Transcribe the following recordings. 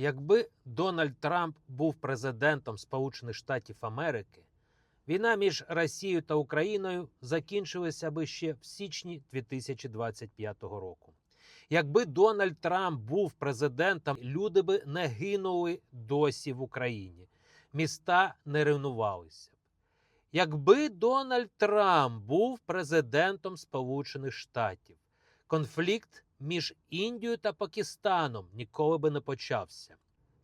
Якби Дональд Трамп був президентом Сполучених Штатів Америки, війна між Росією та Україною закінчилася би ще в січні 2025 року. Якби Дональд Трамп був президентом, люди би не гинули досі в Україні, міста не руйнувалися б. Якби Дональд Трамп був президентом Сполучених Штатів, конфлікт між Індією та Пакистаном ніколи би не почався.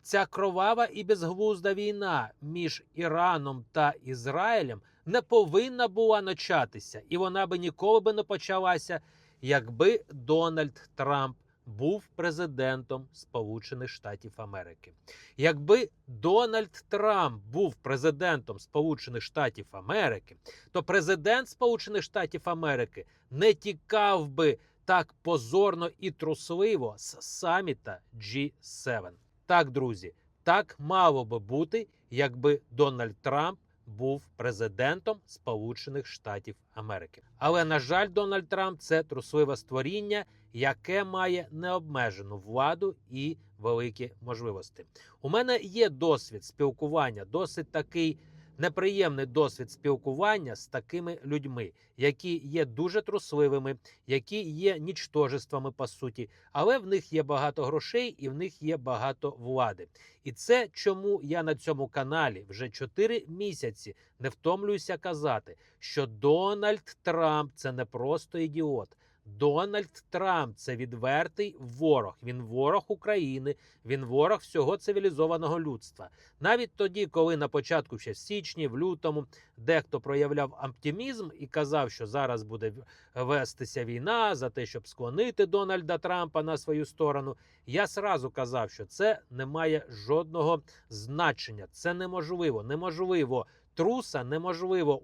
Ця кровава і безглузда війна між Іраном та Ізраїлем не повинна була початися, і вона би ніколи би не почалася, якби Дональд Трамп був президентом Сполучених Штатів Америки. Якби Дональд Трамп був президентом Сполучених Штатів Америки, то президент Сполучених Штатів Америки не тікав би так позорно і трусливо з саміта G7. Так, друзі, так мало би бути, якби Дональд Трамп був президентом Сполучених Штатів Америки. Але на жаль, Дональд Трамп це трусливе створіння, яке має необмежену владу і великі можливості. У мене є досвід спілкування, досить такий неприємний досвід спілкування з такими людьми, які є дуже трусливими, які є нічтожествами по суті, але в них є багато грошей і в них є багато влади. І це чому я на цьому каналі вже 4 місяці не втомлююся казати, що Дональд Трамп це не просто ідіот. Дональд Трамп це відвертий ворог. Він ворог України, він ворог всього цивілізованого людства. Навіть тоді, коли на початку ще в січні, в лютому, дехто проявляв оптимізм і казав, що зараз буде вестися війна за те, щоб склонити Дональда Трампа на свою сторону. Я сразу казав, що це не має жодного значення. Це неможливо. Неможливо труса, неможливо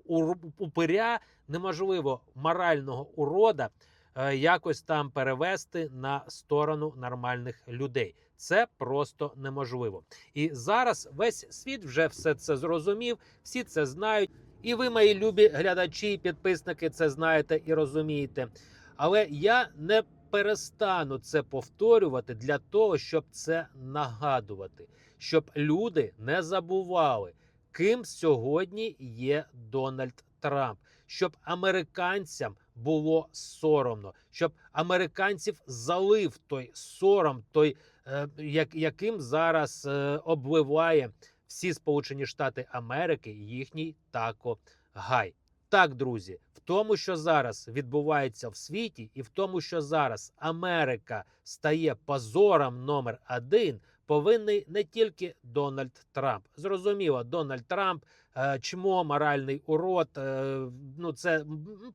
упиря, неможливо морального урода якось там перевести на сторону нормальних людей. Це просто неможливо. І зараз весь світ вже все це зрозумів, всі це знають. І ви, мої любі глядачі і підписники, це знаєте і розумієте. Але я не перестану це повторювати для того, щоб це нагадувати, щоб люди не забували, ким сьогодні є Дональд Трамп, щоб американцям було соромно, щоб американців залив той сором, той, е, як, яким зараз е, обливає всі Сполучені Штати Америки їхній тако гай. Так, друзі, в тому, що зараз відбувається в світі, і в тому, що зараз Америка стає позором номер один, повинний не тільки Дональд Трамп. Зрозуміло, Дональд Трамп, чмо, моральний урод. е, Ну, це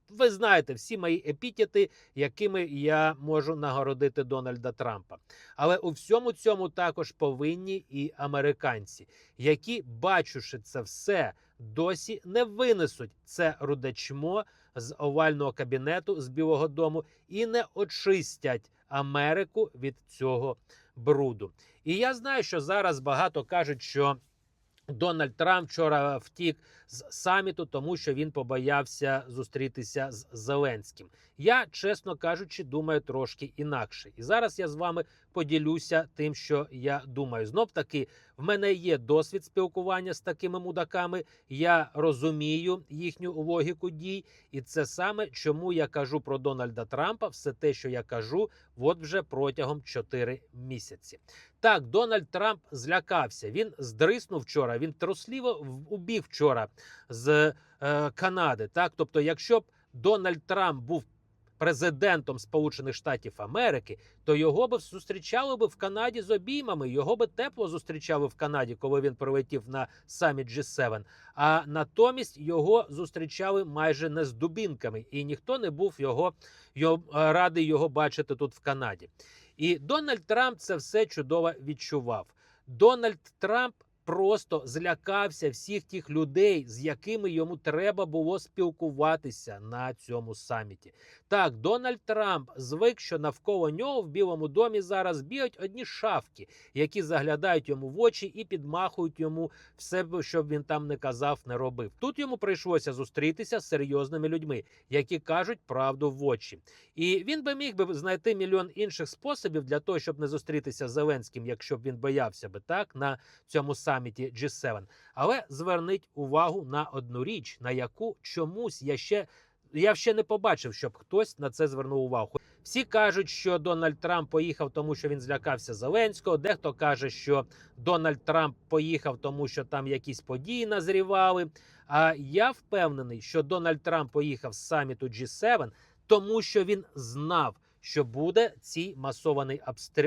ви знаєте всі мої епітети, якими я можу нагородити Дональда Трампа. Але у всьому цьому також повинні і американці, які, бачивши це все, досі не винесуть це рудечмо з овального кабінету з Білого Дому і не очистять Америку від цього бруду. І я знаю, що зараз багато кажуть, що Дональд Трамп вчора втік з саміту, тому що він побоявся зустрітися з Зеленським. Я, чесно кажучи, думаю трошки інакше. І зараз я з вами поділюся тим, що я думаю. Знов таки, в мене є досвід спілкування з такими мудаками. Я розумію їхню логіку дій, і це саме чому я кажу про Дональда Трампа, все те, що я кажу, от вже протягом 4 місяці. Так, Дональд Трамп злякався. Він здриснув вчора. Він трусливо в- убіг вчора з е, Канади. Так, тобто, якщо б Дональд Трамп був президентом Сполучених Штатів Америки, то його б зустрічали б в Канаді з обіймами. Його би тепло зустрічали в Канаді, коли він прилетів на саміт G7. А натомість його зустрічали майже не з дубінками, і ніхто не був його, його е, радий його бачити тут в Канаді. І Дональд Трамп це все чудово відчував. Дональд Трамп просто злякався всіх тих людей, з якими йому треба було спілкуватися на цьому саміті. Так, Дональд Трамп звик, що навколо нього в Білому домі зараз бігають одні шавки, які заглядають йому в очі і підмахують йому все, щоб він там не казав, не робив. Тут йому прийшлося зустрітися з серйозними людьми, які кажуть правду в очі. І він би міг би знайти мільйон інших способів для того, щоб не зустрітися з Зеленським, якщо б він боявся би так на цьому саміті G7. Але зверніть увагу на одну річ, на яку чомусь я ще. Я ще не побачив, щоб хтось на це звернув увагу. Всі кажуть, що Дональд Трамп поїхав, тому що він злякався Зеленського. Дехто каже, що Дональд Трамп поїхав, тому що там якісь події назрівали. А я впевнений, що Дональд Трамп поїхав з саміту G7, тому що він знав, що буде цей масований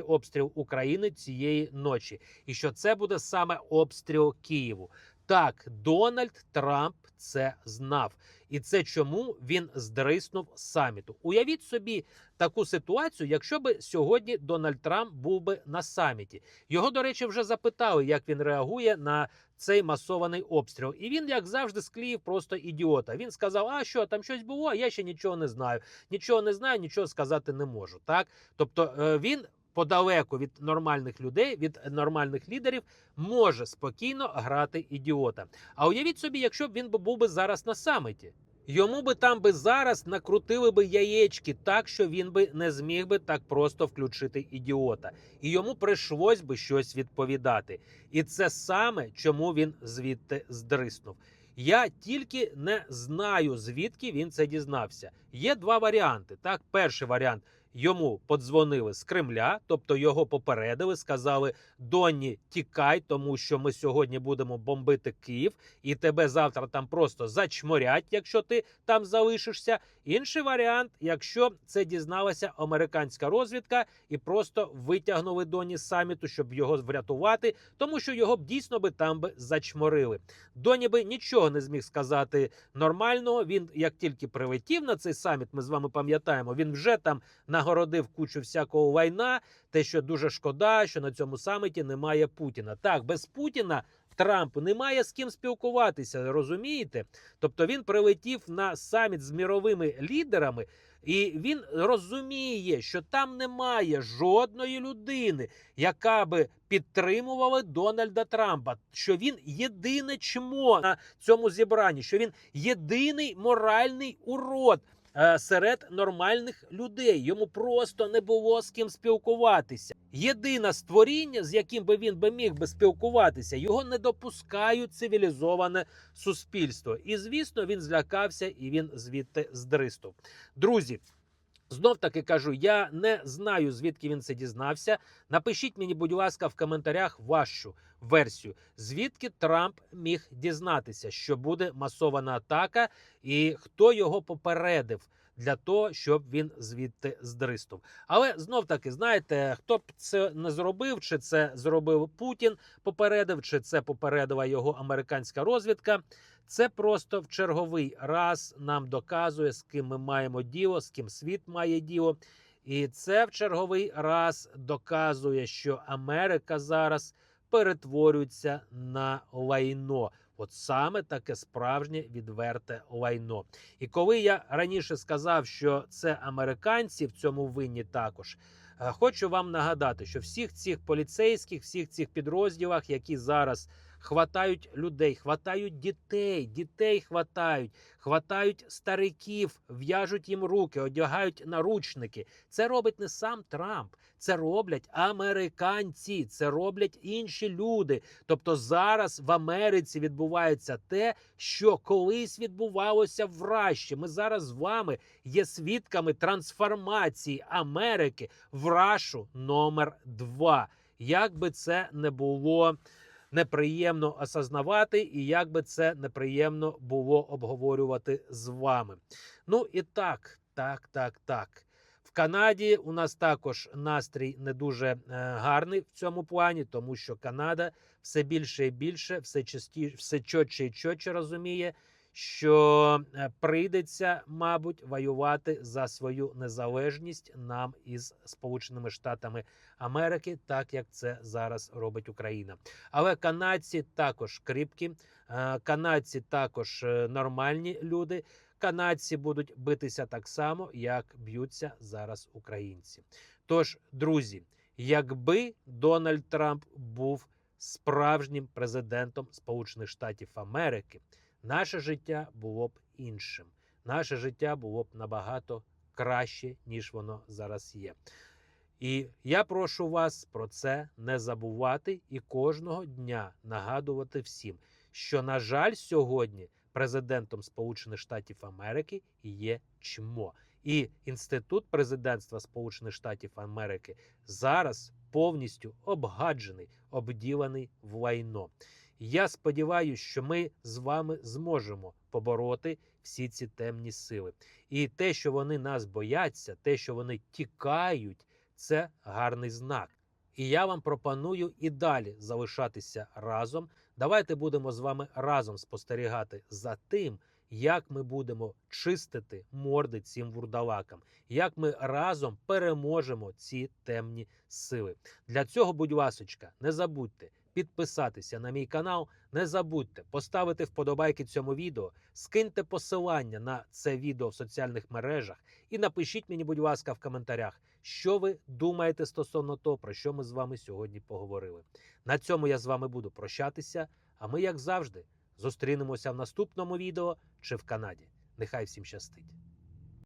обстріл, України цієї ночі, і що це буде саме обстріл Києву. Так, Дональд Трамп це знав, і це чому він здриснув саміту. Уявіть собі таку ситуацію, якщо би сьогодні Дональд Трамп був би на саміті. Його, до речі, вже запитали, як він реагує на цей масований обстріл. І він, як завжди, склеїв просто ідіота. Він сказав: А що там щось було? Я ще нічого не знаю. Нічого не знаю, нічого сказати не можу. Так, тобто е, він. Подалеку від нормальних людей, від нормальних лідерів, може спокійно грати ідіота. А уявіть собі, якщо б він був би зараз на саміті. Йому би там би зараз накрутили би яєчки так, що він би не зміг би так просто включити ідіота, і йому прийшлось би щось відповідати. І це саме чому він звідти здриснув. Я тільки не знаю, звідки він це дізнався. Є два варіанти. Так, перший варіант. Йому подзвонили з Кремля, тобто його попередили, сказали: Донні, тікай, тому що ми сьогодні будемо бомбити Київ, і тебе завтра там просто зачморять, якщо ти там залишишся. Інший варіант, якщо це дізналася американська розвідка і просто витягнули Доні з саміту, щоб його врятувати, тому що його б дійсно би там би зачморили. Доні би нічого не зміг сказати нормального. Він як тільки прилетів на цей саміт, ми з вами пам'ятаємо, він вже там нагородив кучу всякого війна. Те, що дуже шкода, що на цьому саміті немає Путіна. Так, без Путіна Трампу немає з ким спілкуватися, розумієте? Тобто він прилетів на саміт з міровими лідерами, і він розуміє, що там немає жодної людини, яка би підтримувала Дональда Трампа. Що він єдине чмо на цьому зібранні, що він єдиний моральний урод. Е, Серед нормальних людей йому просто не було з ким спілкуватися. Єдине створіння, з яким би він би міг би спілкуватися, його не допускають цивілізоване суспільство. І звісно, він злякався і він звідти здристув. Друзі. Знов таки кажу, я не знаю, звідки він це дізнався. Напишіть мені, будь ласка, в коментарях вашу версію, звідки Трамп міг дізнатися, що буде масована атака, і хто його попередив для того, щоб він звідти здриснув. Але знов таки, знаєте, хто б це не зробив, чи це зробив Путін, попередив, чи це попередила його американська розвідка. Це просто в черговий раз нам доказує, з ким ми маємо діло, з ким світ має діло. І це в черговий раз доказує, що Америка зараз перетворюється на лайно. От саме таке справжнє відверте лайно. І коли я раніше сказав, що це американці в цьому винні також. е, Хочу вам нагадати, що всіх цих поліцейських, всіх цих підрозділах, які зараз хватають людей, хватають дітей, дітей хватають, хватають стариків, в'яжуть їм руки, одягають наручники. Це робить не сам Трамп, це роблять американці, це роблять інші люди. Тобто зараз в Америці відбувається те, що колись відбувалося в Раші. Ми зараз з вами є свідками трансформації Америки в Рашу номер 2 Як би це не було неприємно осознавати, і як би це неприємно було обговорювати з вами. Ну і так, так, так, так. В Канаді у нас також настрій не дуже е, гарний в цьому плані, тому що Канада все більше і більше, все частіше, все чотче і чотче розуміє, що е, прийдеться, мабуть, воювати за свою незалежність нам із Сполученими Штатами Америки, так як це зараз робить Україна. Але канадці також кріпкі, е, канадці також е, нормальні люди. Канадці будуть битися так само, як б'ються зараз українці. Тож, друзі, якби Дональд Трамп був справжнім президентом Сполучених Штатів Америки, наше життя було б іншим. Наше життя було б набагато краще, ніж воно зараз є. І я прошу вас про це не забувати і кожного дня нагадувати всім, що, на жаль, сьогодні президентом Сполучених Штатів Америки є чмо. І інститут президентства Сполучених Штатів Америки зараз повністю обгаджений, обділений в лайно. Я сподіваюся, що ми з вами зможемо побороти всі ці темні сили. І те, що вони нас бояться, те, що вони тікають, це гарний знак. І я вам пропоную і далі залишатися разом. Давайте будемо з вами разом спостерігати за тим, як ми будемо чистити морди цим вурдалакам, як ми разом переможемо ці темні сили. Для цього, будь ласочка, не забудьте підписатися на мій канал, не забудьте поставити вподобайки цьому відео, скиньте посилання на це відео в соціальних мережах і напишіть мені, будь ласка, в коментарях, що ви думаєте стосовно того, про що ми з вами сьогодні поговорили. На цьому я з вами буду прощатися. А ми, як завжди, зустрінемося в наступному відео чи в Канаді. Нехай всім щастить!